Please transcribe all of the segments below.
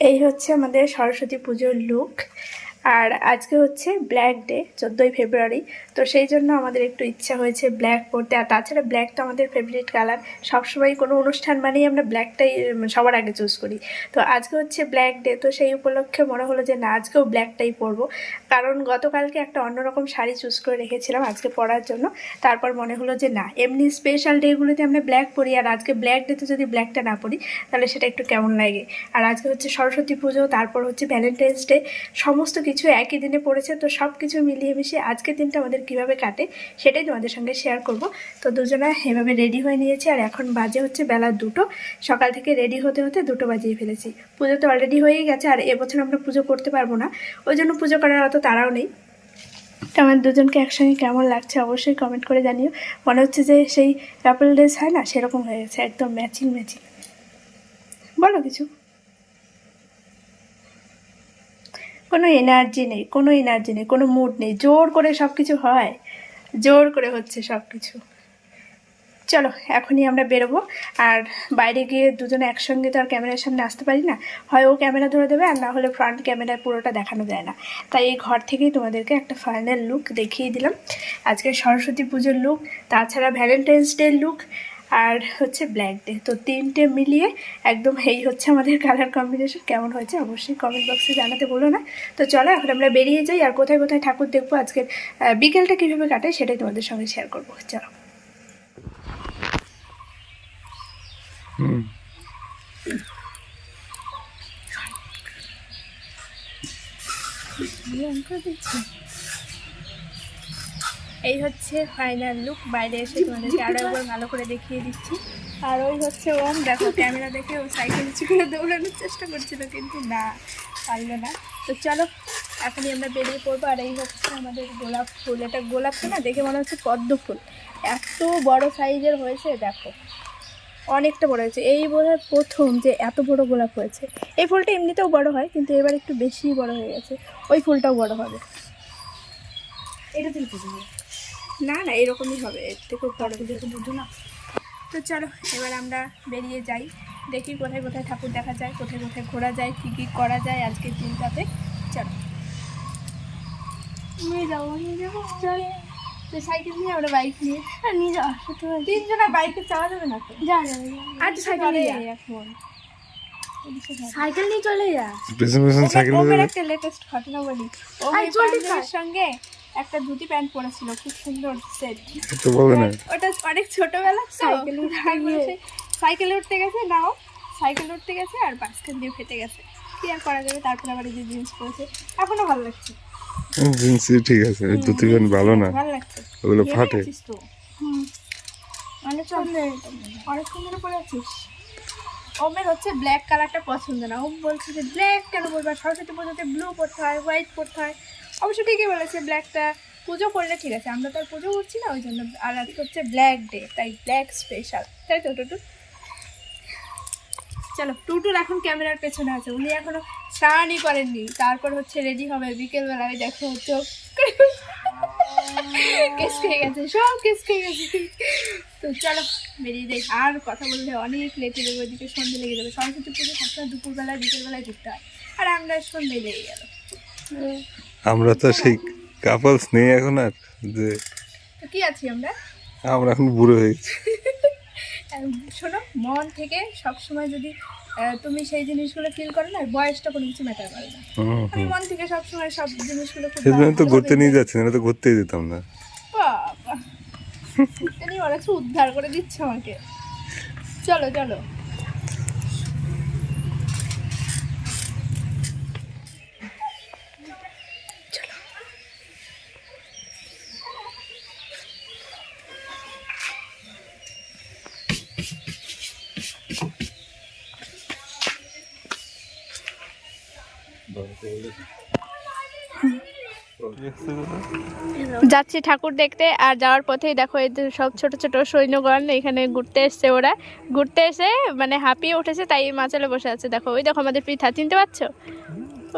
এই হচ্ছে আমাদের সরস্বতী পুজোর লুক আর আজকে হচ্ছে ব্ল্যাক ডে চোদ্দোই ফেব্রুয়ারি। তো সেই জন্য আমাদের একটু ইচ্ছা হয়েছে ব্ল্যাক পরতে আর তাছাড়া ব্ল্যাকটা আমাদের ফেভারিট কালার সবসময় কোনো অনুষ্ঠান মানেই আমরা ব্ল্যাকটাই সবার আগে চুজ করি। তো আজকে হচ্ছে ব্ল্যাক ডে তো সেই উপলক্ষে মনে হলো যে না, আজকেও ব্ল্যাকটাই পরবো। কারণ গতকালকে একটা অন্যরকম শাড়ি চুজ করে রেখেছিলাম আজকে পরার জন্য। তারপর মনে হলো যে না, এমনি স্পেশাল ডেগুলোতে আমরা ব্ল্যাক পরি। আর আজকে ব্ল্যাক ডেতে যদি ব্ল্যাকটা না পরি, তাহলে সেটা একটু কেমন লাগে? আর আজকে হচ্ছে সরস্বতী পুজো, তারপর হচ্ছে ভ্যালেন্টাইন্স ডে সমস্ত কিছু একই দিনে পড়েছে, তো সব কিছু মিলিয়ে মিশিয়ে আজকের দিনটা আমাদের কীভাবে কাটে সেটাই তোমাদের সঙ্গে শেয়ার করব। তো দুজনা এভাবে রেডি হয়ে নিয়েছি, আর এখন বাজে হচ্ছে বেলা দুটো। সকাল থেকে রেডি হতে হতে দুটো বাজিয়ে ফেলেছি। পুজো তো অলরেডি হয়েই গেছে, আর এবছর আমরা পুজো করতে পারব না। ওই জন্য পুজো করার অত তাড়াও নেই। তো আমার দুজনকে একসঙ্গে কেমন লাগছে অবশ্যই কমেন্ট করে জানিও। মনে হচ্ছে যে সেই কাপল ড্রেস হয় না, সেরকম হয়ে গেছে, একদম ম্যাচিং ম্যাচিং বলো কিছু। কোনো এনার্জি নেই, কোনো এনার্জি নেই, কোনো মুড নেই, জোর করে সব কিছু হয়, জোর করে হচ্ছে সব কিছু চলো, এখনই আমরা বেরোবো। আর বাইরে গিয়ে দুজনে একসঙ্গে তো আর ক্যামেরার সামনে আসতে পারি না। হয় ও ক্যামেরা ধরে দেবে, আর না হলে ফ্রন্ট ক্যামেরায় পুরোটা দেখানো যায় না। তাই এই ঘর থেকেই তোমাদেরকে একটা ফাইনাল লুক দেখিয়ে দিলাম। আজকে সরস্বতী পুজোর লুক তাছাড়া ভ্যালেন্টাইন্স ডে লুক আর হচ্ছে ব্ল্যাক ডে তো তিনটে মিলিয়ে একদম এই হচ্ছে আমাদের কালার কম্বিনেশন কেমন হয়েছে অবশ্যই কমেন্ট বক্সে জানাতে বলো না। তো চলো এখন আমরা বেরিয়ে যাই আর কোথায় কোথায় ঠাকুর দেখব আজকের বিকেলটা কীভাবে কাটাই সেটাই তোমাদের সঙ্গে শেয়ার করব। চলো। হুম। এই হচ্ছে ফাইনাল লুক বাইরে এসে তোমাদেরকে আরও একবার ভালো করে দেখিয়ে দিচ্ছি। আর ওই হচ্ছে ওম, দেখো ক্যামেরা দেখে ও সাইকেল করে দৌড়ানোর চেষ্টা করছিল, কিন্তু না, পারল না। তো চলো, এখনই আমরা বেরিয়ে পড়ব। আর এই হচ্ছে আমাদের গোলাপ ফুল। এটা গোলাপ ফুল না, দেখে মনে হচ্ছে পদ্ম ফুল। এত বড় সাইজের হয়েছে, দেখো। অনেকটা বড় হয়েছে। এই বোধহয় প্রথম যে এত বড় গোলাপ হয়েছে। এই ফুলটা এমনিতেও বড় হয়, কিন্তু এবার একটু বেশি বড় হয়ে গেছে। ওই ফুলটাও বড় হবে। এটা হবে না না এরকমই হবে। এর থেকেও বড় বুঝো না। তো চলো এবার আমরা বেরিয়ে যাই। দেখি কোথায় কোথায় ঠাকুর দেখা যায় কোথায় কোথায় ঘোরা যায় কী কী করা যায় আজকের দিনটাতে। চলো। নিয়ে যাব নিয়ে যাব চল। তো সাইকেল নিয়ে আমরা বাইক নিয়ে। আর নিয়ে যাওয়া তিনজনা বাইকে চাওয়া যাবে না তো? যা যাবে আর সাইকেল চলে এখন। সাইকেল নিয়ে চলে যা। পেছন পেছন সাইকেল নিয়ে একটা লেটেস্ট ঘটনা বলি। ও। সঙ্গে একটা ধুতি প্যান্ট পরেছিল খুব সুন্দর সেট না। ওটা অনেক ছোটবেলা সাইকেলে সাইকেলে উঠতে গেছে। নাও। সাইকেলে উঠতে গেছে আর মাঝখান দিয়ে ফেটে গেছে। কি আর করা যাবে? তারপরে আবার এই যে জিন্স পরেছে। এখনও ভালো লাগছে। জিন্স ঠিক আছে। দুটি প্যান্ট ভালো না। ভালো লাগছে। ওগুলো ফাটে। আছিস তো? হুম। অনেক সুন্দর। অনেক সুন্দর করে আছিস। ওমের হচ্ছে ব্ল্যাক কালারটা পছন্দ না। ও বলছে যে ব্ল্যাক কেন বলবা সরস্বতী পুজোতে ব্লু পরতে হয় হোয়াইট পরতে হয়। অবশ্য ঠিকই বলেছে ব্ল্যাকটা পুজো করলে ঠিক আছে, আমরা তো আর পুজো করছি না, ওই জন্য আর আজকে হচ্ছে ব্ল্যাক ডে তাই ব্ল্যাক স্পেশাল তাই তো টুটু? চলো, টুটুর এখন ক্যামেরার পেছনে আছে, উনি এখনও স্নানই করেননি, তারপর হচ্ছে রেডি হবে, বিকেলবেলায় দেখো চোখ কেস খেয়ে গেছে, সব কেস খেয়ে গেছে। তো চলো, বেরিয়ে যাই, আর কথা বললে অনেক লেটে যাবে, ওইদিকে সন্ধে লেগে যাবে সরস্বতী পুজো সবসময় দুপুরবেলায়, বিকেলবেলায় ঘুরতে হয়, আর আমরা সন্ধে লেগে গেল আমরা তো সেই কাপলস নেই এখন আর যে কি আছি আমরা? আমরা এখন বুড়ো হয়ে গেছি। শোনো মন থেকে সবসময় যদি তুমি সেই জিনিসগুলো ফিল করো না বয়সটা কোনো কিছু ম্যাটার করে না। আমি মন থেকে সবসময় সব জিনিসগুলো সেজন্য তো ঘুরতে নিয়ে যাচ্ছি না তো ঘুরতেই যেতাম না। বাবা। উদ্ধার করে দিচ্ছে আমাকে। চলো চলো। যাচ্ছি ঠাকুর দেখতে আর যাওয়ার পথেই দেখো এই সব ছোট ছোট সৈন্যগণ এখানে ঘুরতে এসছে ওরা। ঘুরতে এসে মানে হাঁপিয়ে উঠেছে তাই মাচালে বসে আছে। দেখো ওই দেখো আমাদের পৃথা চিনতে পারছ?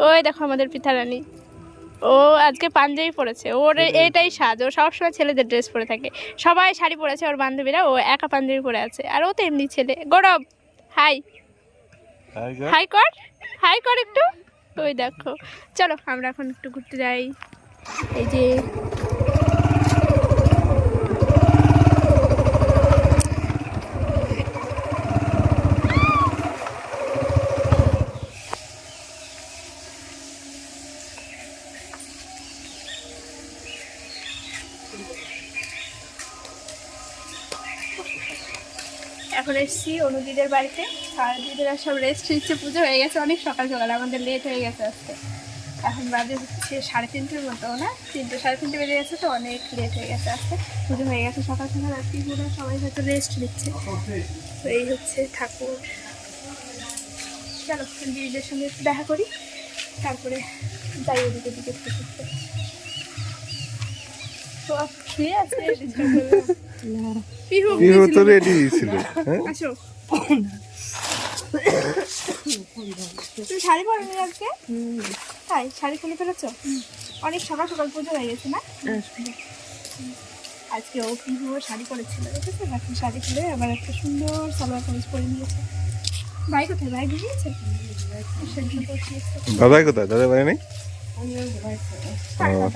ওই দেখো আমাদের পৃথা রানী। ও আজকে পাঞ্জাবি পরেছে ওর এইটাই সাজ। ও সবসময় ছেলেদের ড্রেস পরে থাকে। সবাই শাড়ি পরেছে ওর বান্ধবীরা ও একা পাঞ্জাবি পরে আছে। আর ও তো এমনি ছেলে। গৌরব হাই হাই কর। হাই কর একটু। ওই দেখো। চলো আমরা এখন একটু ঘুরতে যাই। এই যে এখন এসেছি অনুদিদের বাড়িতে। আর দিদিরা সব রেস্ট নিচ্ছে, পুজো হয়ে গেছে, অনেক সকাল সকাল, আমাদের লেট হয়ে গেছে আজকে। এখন বাজে হচ্ছে সাড়ে তিনটের মতো, না? তিনটে, সাড়ে তিনটে বেজে গেছে তো অনেক লেট হয়ে গেছে আজকে। পুজো হয়ে গেছে সকাল সকাল আর পুরো সবাই হয়তো রেস্ট নিচ্ছে। তো এই হচ্ছে ঠাকুর। চলো, দিদিদের সঙ্গে দেখা করি, তারপরে যাই ওদিকে দিকে একটু ঘুরতে। পিহু তো। রেডি ছিল হ্যাঁ? তুমি শাড়ি পরনি আজকে? তাই শাড়ি খুলে ফেলেছো? অনেক সকাল সকাল পুজো হয়ে গেছে না? আজকে ও পিহু শাড়ি পরেছিল দেখেছ? এখন শাড়ি খুলে আবার একটা সুন্দর সালোয়ার কামিজ পরে নিয়েছে। ভাই কোথায়? ভাই বসিয়েছে দাদা কোথায়? দাদা বাড়ি নেই?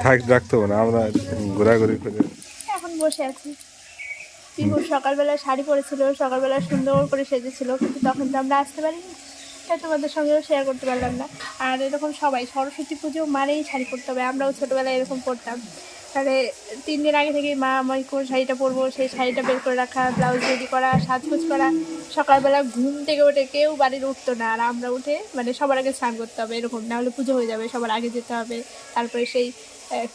থাক, রাখতে না, আমরা ঘোরাঘুরি করে। এখন বসে আছি। পিপুর সকালবেলা শাড়ি পরেছিল, সকালবেলা সুন্দর করে সেজেছিল, কিন্তু তখন তো আমরা আসতে পারিনি। তাই তোমাদের সঙ্গেও শেয়ার করতে পারলাম না। আর এরকম সবাই, সরস্বতী পুজো মানেই শাড়ি পরতে হবে, আমরাও ছোটোবেলায় এরকম পরতাম। তাহলে তিন দিন আগে থেকেই মা আমি কোন শাড়িটা পরবো সেই শাড়িটা বের করে রাখা ব্লাউজ রেডি করা সাজগোজ করা। সকালবেলা ঘুম থেকে উঠে কেউ বাড়ির উঠতো না আর আমরা উঠে মানে সবার আগে স্নান করতে হবে এরকম। না হলে পুজো হয়ে যাবে সবার আগে যেতে হবে। তারপরে সেই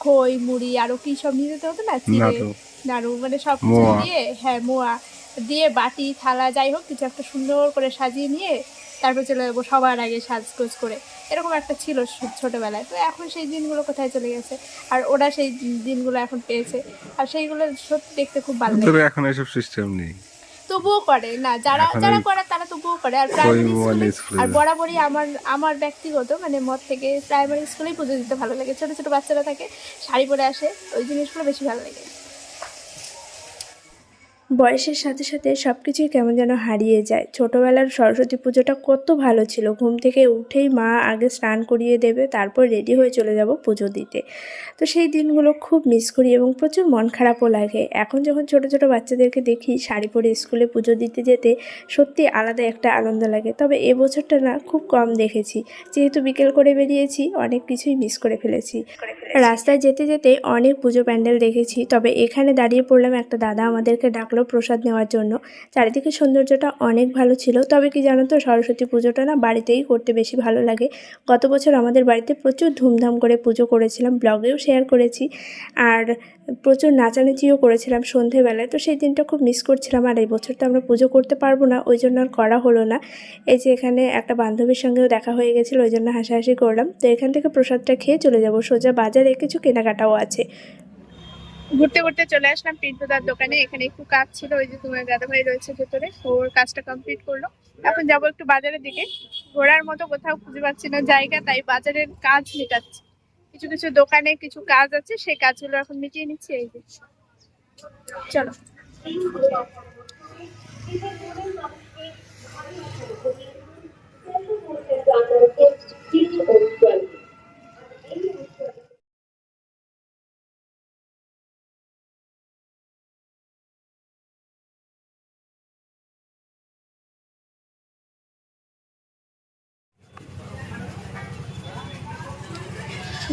খই মুড়ি আরও কী সব নিয়ে যেতে হতো না? চিড়ে নাড়ু। নাড়ু মানে সব কিছু দিয়ে হ্যাঁ মোয়া। দিয়ে বাটি থালা যাই হোক কিছু একটা সুন্দর করে সাজিয়ে নিয়ে তারপর চলে যাব সবার আগে সাজগোজ করে। এরকম একটা ছিল ছোটবেলায়। তো এখন সেই দিনগুলো কোথায় চলে গেছে? আর ওরা সেই দিনগুলো এখন পেয়েছে। আর সেইগুলো সত্যি দেখতে খুব ভালো লাগে। এখন এসব সিস্টেম নেই। তবুও করে। না যারা যারা করে তারা তবুও করে। আর প্রাইমারি স্কুলে স্কুলে আর বরাবরই আমার আমার ব্যক্তিগত মানে মত থেকে প্রাইমারি স্কুলেই পুজো দিতে ভালো লাগে। ছোটো ছোটো বাচ্চারা থাকে শাড়ি পরে আসে ওই জিনিসগুলো বেশি ভালো লাগে। বয়সের সাথে সাথে সব কিছুই কেমন যেন হারিয়ে যায়। ছোটোবেলার সরস্বতী পুজোটা কত ভালো ছিল। ঘুম থেকে উঠেই মা আগে স্নান করিয়ে দেবে, তারপর রেডি হয়ে চলে যাব পুজো দিতে। তো সেই দিনগুলো খুব মিস করি এবং প্রচুর মন খারাপও লাগে। এখন যখন ছোট ছোট বাচ্চাদেরকে দেখি শাড়ি পরে স্কুলে পুজো দিতে যেতে সত্যি আলাদা একটা আনন্দ লাগে। তবে এবছরটা না খুব কম দেখেছি। যেহেতু বিকেল করে বেরিয়েছি, অনেক কিছুই মিস করে ফেলেছি। রাস্তায় যেতে যেতে অনেক পুজো প্যান্ডেল দেখেছি। তবে এখানে দাঁড়িয়ে পড়লাম একটা দাদা আমাদেরকে ডাকলো প্রসাদ নেওয়ার জন্য। চারিদিকে সৌন্দর্যটা অনেক ভালো ছিল। তবে কি জানো তো, সরস্বতী পুজোটা না বাড়িতেই করতে বেশি ভালো লাগে। গত বছর আমাদের বাড়িতে প্রচুর ধুমধাম করে পুজো করেছিলাম। ব্লগেও শেয়ার করেছি। আর প্রচুর নাচানাচিও করেছিলাম সন্ধেবেলায়। তো সেই দিনটা খুব মিস করছিলাম। আর এই বছর তো আমরা পুজো করতে পারব না, ওই জন্য আর করা হলো না। এই যে এখানে একটা বান্ধবীর সঙ্গেও দেখা হয়ে গেছিল, ওই জন্য হাসাহাসি করলাম। তো এখান থেকে প্রসাদটা খেয়ে চলে যাব। সোজা বাজারে কিছু কেনাকাটাও আছে। ঘুরতে ঘুরতে চলে আসলাম পিন্টুদার দোকানে। এখানে একটু কাজ ছিল, ওই যে তোমার দাদাভাই রয়েছে ভেতরে ওর কাজটা কমপ্লিট করল। এখন যাব একটু বাজারের দিকে। ঘোরার মতো কোথাও খুঁজে পাচ্ছি না, জায়গা, তাই বাজারের কাজ মেটাচ্ছি। কিছু কিছু দোকানে কিছু কাজ আছে সেই কাজগুলো এখন মিটিয়ে নিচ্ছি এই যে। চলো।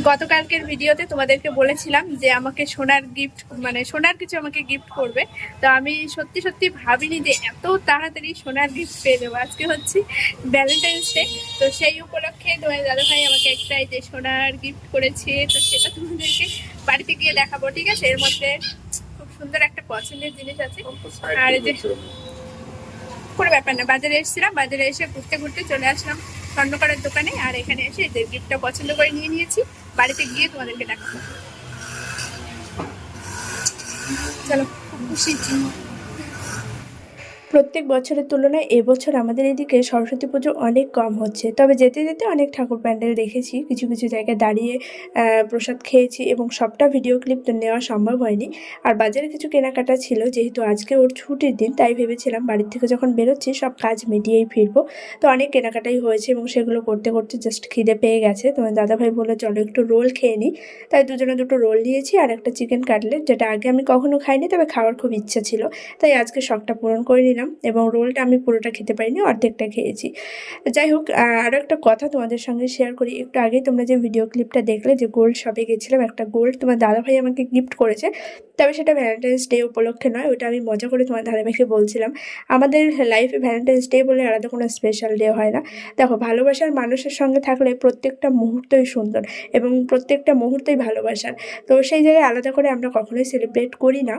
গতকালকের ভিডিওতে তোমাদেরকে বলেছিলাম যে আমাকে সোনার গিফট মানে সোনার কিছু আমাকে গিফট করবে। তো আমি সত্যি সত্যি ভাবিনি যে এত তাড়াতাড়ি সোনার গিফট পেয়ে যাব। আজকে হচ্ছে ভ্যালেন্টাইন্স ডে তো সেই উপলক্ষে তোমার দাদা ভাই আমাকে একটা এই যে সোনার গিফট করেছে, তো সেটা তোমাদেরকে বাড়িতে গিয়ে দেখাবো, ঠিক আছে? এর মধ্যে খুব সুন্দর একটা পছন্দের জিনিস আছে। আর যে কোনো ব্যাপার না, বাজারে এসেছিলাম, বাজারে এসে ঘুরতে ঘুরতে চলে আসলাম স্বর্ণকারের দোকানে, আর এখানে এসে গিফটটা পছন্দ করে নিয়ে নিয়েছি। বাড়িতে গিয়ে তোমাদেরকে দেখাবো। চলো খুব খুশি। প্রত্যেক বছরের তুলনায় এবছর আমাদের এদিকে সরস্বতী পুজো অনেক কম হচ্ছে। তবে যেতে যেতে অনেক ঠাকুর প্যান্ডেল দেখেছি, কিছু কিছু জায়গায় দাঁড়িয়ে প্রসাদ খেয়েছি এবং সবটা ভিডিও ক্লিপ নেওয়া সম্ভব হয়নি। আর বাজারে কিছু কেনাকাটা ছিল, যেহেতু আজকে ওর ছুটির দিন, তাই ভেবেছিলাম বাড়ির থেকে যখন বেরোচ্ছি, সব কাজ মিটিয়েই ফিরবো। তো অনেক কেনাকাটাই হয়েছে এবং সেগুলো করতে করতে জাস্ট খিদে পেয়ে গেছে। তোমার দাদাভাই বলল, চলো একটু রোল খেয়ে নিই তাই দুজনে দুটো রোল নিয়েছি আর একটা চিকেন কাটলেট যেটা আগে আমি কখনো খাইনি, তবে খাওয়ার খুব ইচ্ছা ছিল। তাই আজকে শখটা পূরণ করে নিলাম। এবং রোলটা আমি পুরোটা খেতে পারিনি, অর্ধেকটা খেয়েছি। যাই হোক আরও একটা কথা তোমাদের সঙ্গে শেয়ার করি। একটু আগেই তোমরা যে ভিডিও ক্লিপটা দেখলে, যে গোল্ড শপে গেছিলাম, একটা গোল্ড তোমার দাদাভাই আমাকে গিফট করেছে। তবে সেটা ভ্যালেন্টাইন্স ডে উপলক্ষে নয়, ওটা আমি মজা করে তোমার দাদাভাইকে বলছিলাম। আমাদের লাইফে ভ্যালেন্টাইন্স ডে বলে আলাদা কোনো স্পেশাল ডে হয় না। দেখো, ভালোবাসার মানুষের সঙ্গে থাকলে প্রত্যেকটা মুহূর্তই সুন্দর, এবং প্রত্যেকটা মুহূর্তই ভালোবাসার। তো সেই জায়গায় আলাদা করে আমরা কখনোই সেলিব্রেট করি না।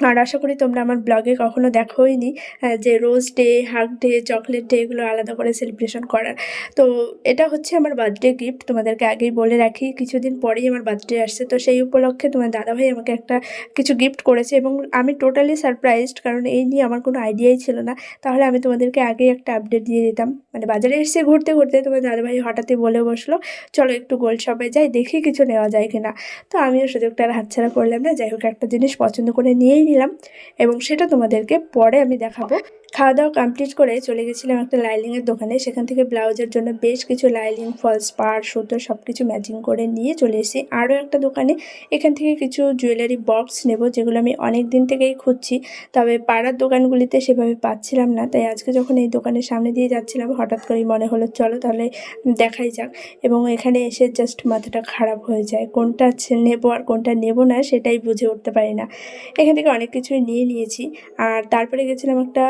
আর আশা করি তোমরা আমার ব্লগে কখনো দেখোইনি আহ, যে rose day hug day chocolate day এগুলো আলাদা করে সেলিব্রেশন করার। তো এটা হচ্ছে আমার বার্থডে গিফট তোমাদেরকে আগেই বলে রাখি কিছুদিন পরেই আমার বার্থডে আসছে। তো সেই উপলক্ষে তোমার দাদাভাই আমাকে একটা কিছু গিফট করেছে এবং আমি টোটালি সারপ্রাইজড কারণ এই নিয়ে আমার কোনো আইডিয়াই ছিল না। তাহলে আমি তোমাদেরকে আগেই একটা আপডেট দিয়ে দিতাম। মানে বাজারে এসে ঘুরতে ঘুরতে তোমার দাদাভাই হঠাৎই বলে বসল চলো একটু গোল্ড শপে যাই দেখি কিছু নেওয়া যায় কিনা। তো আমিও সুযোগটা আর হাতছাড়া করলাম না। যাই হোক একটা জিনিস পছন্দ করে নিয়েই নিলাম এবং সেটা তোমাদেরকে পরে আমি দেখাবো। খাওয়া দাওয়া কমপ্লিট করে চলে গেছিলাম একটা লাইলিংয়ের দোকানে। সেখান থেকে ব্লাউজের জন্য বেশ কিছু লাইলিং ফলস পার সুতো সব কিছু ম্যাচিং করে নিয়ে চলে এসেছি। আরও একটা দোকানে। এখান থেকে কিছু জুয়েলারি বক্স নেব, যেগুলো আমি অনেক দিন থেকেই খুঁজছি। তবে পাড়ার দোকানগুলিতে সেভাবে পাচ্ছিলাম না। তাই আজকে যখন এই দোকানের সামনে দিয়ে যাচ্ছিলাম, হঠাৎ করেই মনে হলো, চলো তাহলে দেখাই যাক। এবং এখানে এসে জাস্ট মাথাটা খারাপ হয়ে যায়। কোনটা নেব আর কোনটা নেব না, সেটাই বুঝে উঠতে পারি না। এখান থেকে অনেক কিছুই নিয়ে নিয়েছি। আর তারপরে গেছিলাম একটা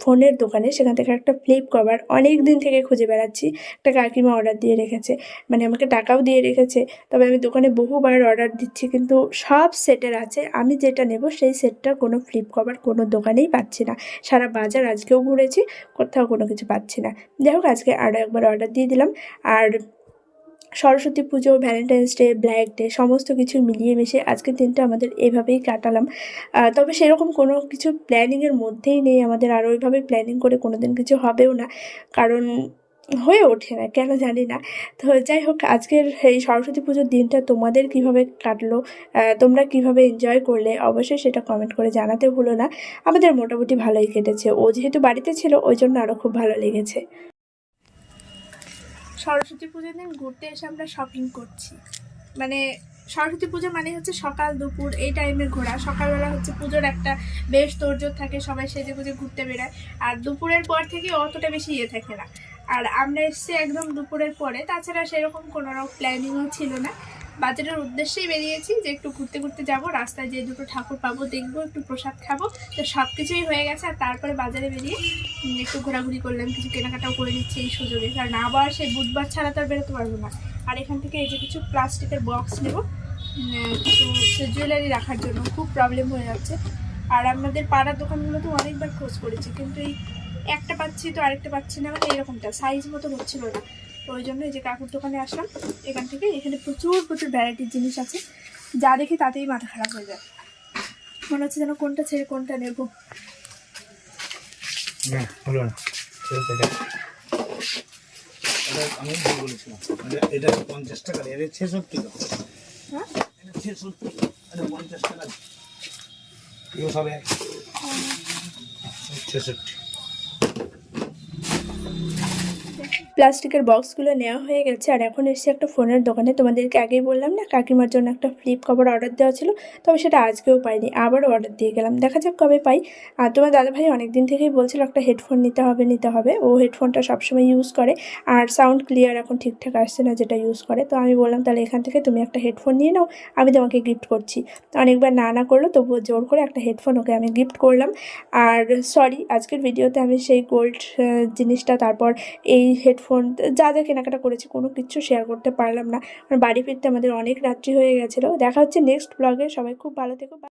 ফোনের দোকানে সেখান থেকে একটা ফ্লিপ কভার অনেক দিন থেকে খুঁজে বেড়াচ্ছি। একটা কাকিমা অর্ডার দিয়ে রেখেছে। মানে আমাকে টাকাও দিয়ে রেখেছে। তবে আমি দোকানে বহুবার অর্ডার দিচ্ছি কিন্তু সব সেটের আছে। আমি যেটা নেব সেই সেটটার কোনো ফ্লিপ কভার কোনো দোকানেই পাচ্ছি না। সারা বাজার আজকেও ঘুরেছি, কোথাও কোনো কিছু পাচ্ছি না। যাই হোক, আজকে আরও একবার অর্ডার দিয়ে দিলাম। আর সরস্বতী পুজো ভ্যালেন্টাইন্স ডে ব্ল্যাক ডে সমস্ত কিছু মিলিয়ে মিশে আজকের দিনটা আমাদের এভাবেই কাটালাম। তবে সেরকম কোনো কিছু প্ল্যানিংয়ের মধ্যেই নেই। আমাদের আর ওইভাবে প্ল্যানিং করে কোনো দিন কিছু হবেও না। কারণ হয়ে ওঠে না, কেন জানি না। তো যাই হোক, আজকের এই সরস্বতী পুজোর দিনটা তোমাদের কীভাবে কাটলো তোমরা কীভাবে এনজয় করলে, অবশ্যই সেটা কমেন্ট করে জানাতে ভুলো না। আমাদের মোটামুটি ভালোই কেটেছে। ও যেহেতু বাড়িতে ছিল, ওই জন্য আরও খুব ভালো লেগেছে। সরস্বতী পুজোর দিন ঘুরতে এসে আমরা শপিং করছি। মানে সরস্বতী পুজো মানে হচ্ছে সকাল, দুপুর এই টাইমে ঘোরা। সকালবেলা হচ্ছে পুজোর একটা বেশ তোড়জোড় থাকে, সবাই সেজে গুজে ঘুরতে বেরোয়। আর দুপুরের পর থেকে অতটা বেশি ইয়ে থাকে না। আর আমরা এসছি একদম দুপুরের পরে। তাছাড়া সেরকম কোনো প্ল্যানিংও ছিল না। বাজারের উদ্দেশ্যেই বেরিয়েছি যে একটু ঘুরতে ঘুরতে যাব, রাস্তায় যে দুটো ঠাকুর পাবো, দেখব, একটু প্রসাদ খাব। তো সব কিছুই হয়ে গেছে আর তারপরে বাজারে বেরিয়ে একটু ঘোরাঘুরি করলাম, কিছু কেনাকাটাও করে নিচ্ছি এই সুযোগে। কারণ আবার সেই বুধবার ছাড়া তো আর বেরোতে পারব না। আর এখান থেকে এই যে কিছু প্লাস্টিকের বক্স নেব কিছু জুয়েলারি রাখার জন্য। খুব প্রবলেম হয়ে যাচ্ছে। আর আমাদের পাড়ার দোকানগুলো তো অনেকবার খোঁজ করেছি, কিন্তু এই একটা পাচ্ছি তো আরেকটা পাচ্ছি না মানে এরকমটা সাইজ মতো হচ্ছিল না। ওই জন্য এই যে কাকুর দোকানে আসলাম এখান থেকে এখানে প্রচুর প্রচুর ভ্যারাইটির জিনিস আছে। যা দেখি তাতেই মাথা খারাপ হয়ে যায়। মনে হচ্ছে যেন কোনটা ছেড়ে কোনটা নেব। না হলো না। এটা। আমি বলেছিলাম। এটা- এটা পঞ্চাশ টাকা এটা ছেষট্টি টাকা। হ্যাঁ? এটা ছেষট্টি এটা পঞ্চাশ টাকা এগুলো সব ছেষট্টি। প্লাস্টিকের বক্সগুলো নেওয়া হয়ে গেছে। আর এখন এসেছি একটা ফোনের দোকানে। তোমাদেরকে আগেই বললাম না, কাকিমার জন্য একটা ফ্লিপ কভার অর্ডার দেওয়া ছিল, তবে সেটা আজকেও পাইনি, আবারও অর্ডার দিয়ে গেলাম। দেখা যাক কবে পাই। আর তোমার দাদাভাই অনেক দিন থেকেই বলছিল একটা হেডফোন নিতে হবে নিতে হবে। ও হেডফোনটা সবসময় ইউজ করে। আর সাউন্ড ক্লিয়ার এখন ঠিকঠাক আসছে না যেটা ইউজ করে। তো আমি বললাম, তাহলে এখান থেকে তুমি একটা হেডফোন নিয়ে নাও, আমি তোমাকে গিফট করছি। অনেকবার না না করল, তবুও জোর করে একটা হেডফোন ওকে আমি গিফট করলাম। আর সরি আজকের ভিডিওতে আমি সেই গোল্ড জিনিসটা, তারপর এই হেডফোন, যা যা কেনাকাটা করেছি, কোনো কিছু শেয়ার করতে পারলাম না। বাড়ি ফিরতে আমাদের অনেক রাত্রি হয়ে গেছিল। দেখা হচ্ছে নেক্সট ব্লগে সবাই খুব ভালো থেকো.